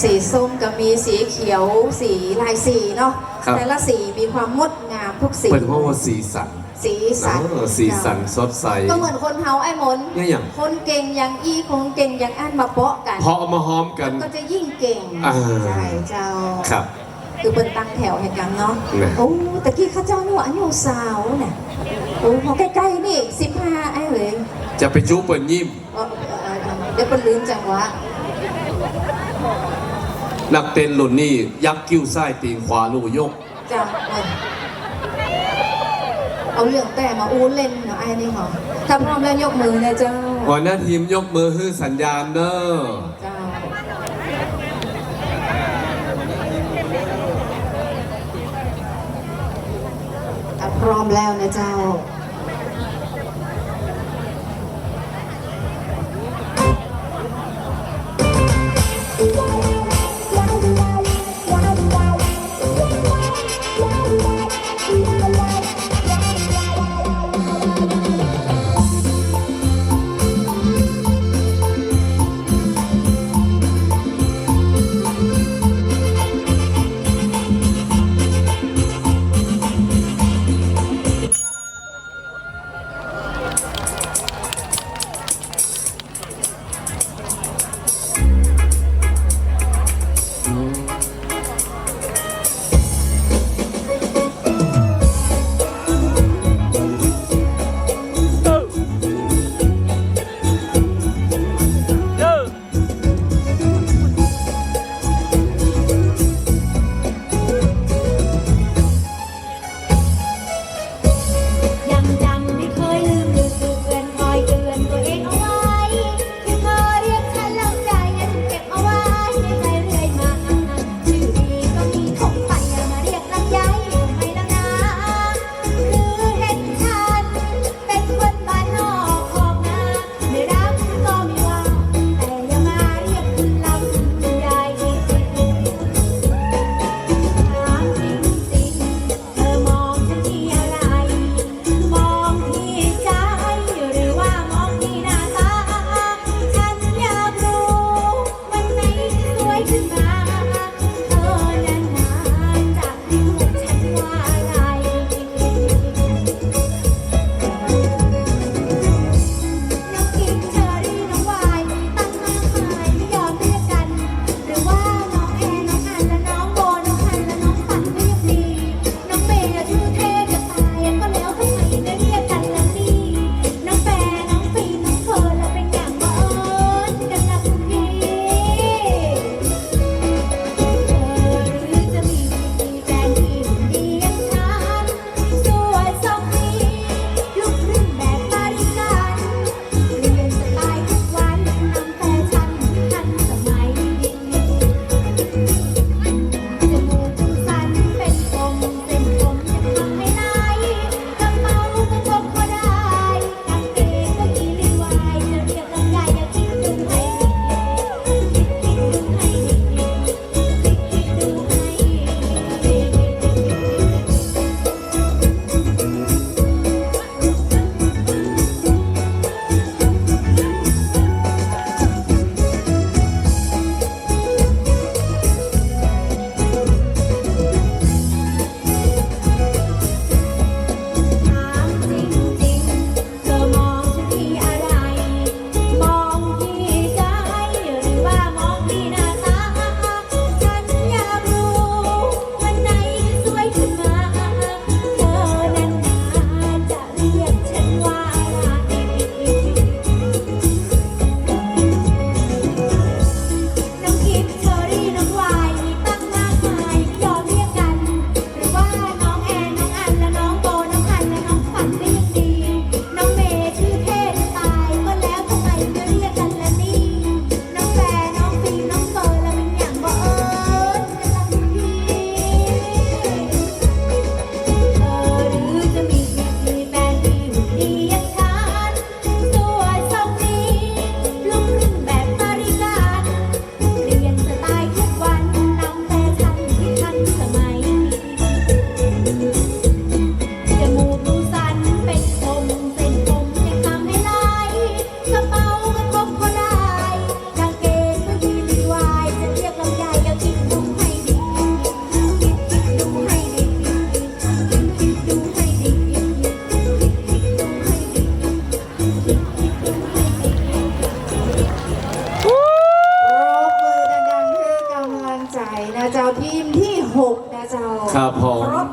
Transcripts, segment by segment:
สีส้มก็มีสีเขียวสีลายสีเนาะครับ แต่ละสีมีความงดงามทุกสีเป็นเพราะว่าสีสันสีสันเออสีสันสดใส ก็เหมือนคนเฮาไอ้หมนเนี่ยอย่าง คนเก่งอย่างอีคนเก่งอย่างอันมาเปาะกัน พอเอามาหอมกัน ก็จะยิ่งเก่งอ่า ใช่เจ้า ครับ คือเป็นตั้งแถวให้กันเนาะนะโอ้ตะกี้ข้าเจ้านี่ว่าอายุสาวน่ะโอ้พอใกล้ๆนี่สิบห้าไอ้เลยจะไปจุ๊บเปิดยิ้มเอ่อเอ่อเอ่อเดี๋ยวเป็นลืมจังหวะ นักเต้นหลุ่นนี่ยักคิ้วซ้ายตีนขวาลูกยก จ้าเออเอาเรื่องแต่มาอู้เล่นเนาะไอ้นี่เหรอถ้าพร้อมแล้วยกมือนะเจ้าหัวหน้าทีมยกมือให้สัญญาณเด้อเจ้าถ้าพร้อมแล้วนะเจ้า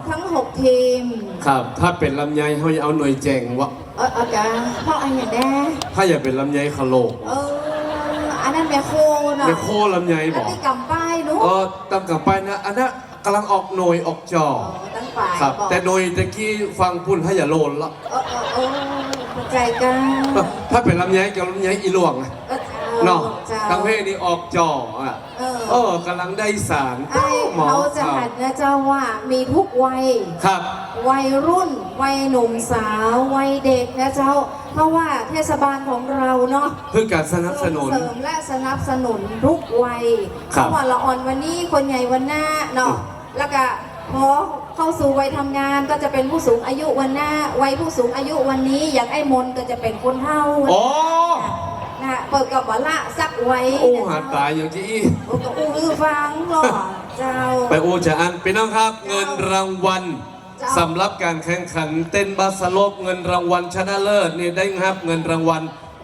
ทั้งหกทีม ครับ ถ้าเป็นลำไยเขาจะเอาหน่วยแจงวะเออเออกะเพราะอันอย่างแน่ถ้าอย่าเป็นลำไยคาโลกเออ อันนั้นแมคโครเนาะในโคลำไยอันบอก ที่กำป้ายนู้นเออตั้งกลับไปนะ อันนั้นกำลังออกหน่วยออกจอ ตั้งฝ่ายครับบอกแต่หน่วยตะกี้ฟังพุ่นถ้าอย่าโลนละเออเออเออเข้าใจกันถ้าเป็นลำไยกับลำไยอีหลวงอะเออเนาะเจ้าทั้งเพศนี่ออกจออะ เออ เออกำลังได้สารไอ้หมอเขาจะคหัรัดบนะเจ้าว่ามีทุกวัยครับ วัยรุ่น วัยหนุ่มสาว วัยเด็กนะเจ้า เพราะว่าเทศบาลของเราเนาะเพื่อการสนับสนุนส่งเสริมและสนับสนุนทุกวัยคเพรับราะว่าละอ่อนวันนี้คนใหญ่วันหน้าเนาะแล้วก็พอเข้าสู่วัยทำงานก็จะเป็นผู้สูงอายุวันหน้า วัยผู้สูงอายุวันนี้อย่างไอ้มนต์ก็จะเป็นคนเฒ่าโอ้ นะเปิดกับวละสักไว้โอ้หาตายอย่างที่อีโอ้ก็อู้อื้อฟังหรอเจ้า ไปโอจะอันพี่น้องครับ เงินรางวัลเจ้าสำหรับการแข่งขันเต้นบาสโลกเงินรางวัลชนะเลิศนี่ได้ครับเงินรางวัล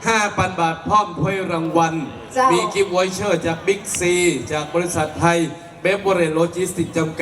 5,000 บาทพร้อมถ้วยรางวัลเจ้ามีมีกิฟต์วอยเชอร์จากบิ๊กซีจากบริษัทไทยเบเบอร์เรโลจิสติกจำกัด